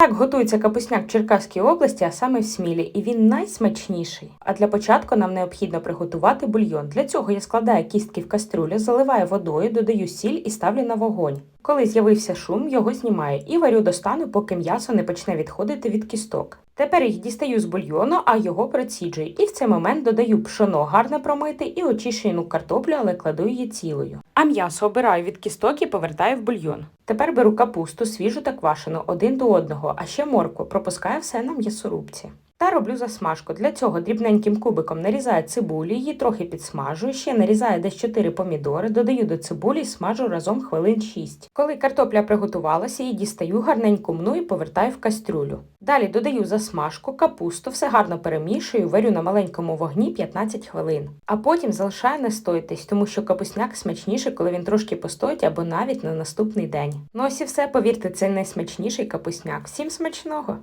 Так готується капусняк в Черкаській області, а саме в Смілі, і він найсмачніший. А для початку нам необхідно приготувати бульйон. Для цього я складаю кістки в кастрюлю, заливаю водою, додаю сіль і ставлю на вогонь. Коли з'явився шум, його знімаю і варю до стану, поки м'ясо не почне відходити від кісток. Тепер їх дістаю з бульйону, а його проціджую. І в цей момент додаю пшоно гарне промити і очищену картоплю, але кладу її цілою. А м'ясо обираю від кісток і повертаю в бульйон. Тепер беру капусту, свіжу та квашену один до одного, а ще моркву, пропускаю все на м'ясорубці. Та роблю засмажку. Для цього дрібненьким кубиком нарізаю цибулю, її трохи підсмажую, ще нарізаю десь 4 помідори, додаю до цибулі і смажу разом хвилин 6. Коли картопля приготувалася, її дістаю, гарненько мну і повертаю в кастрюлю. Далі додаю засмажку, капусту, все гарно перемішую, варю на маленькому вогні 15 хвилин. А потім залишаю настоїтись, тому що капусняк смачніше, коли він трошки постоїть або навіть на наступний день. Ну ось і все, повірте, це найсмачніший капусняк. Всім смачного!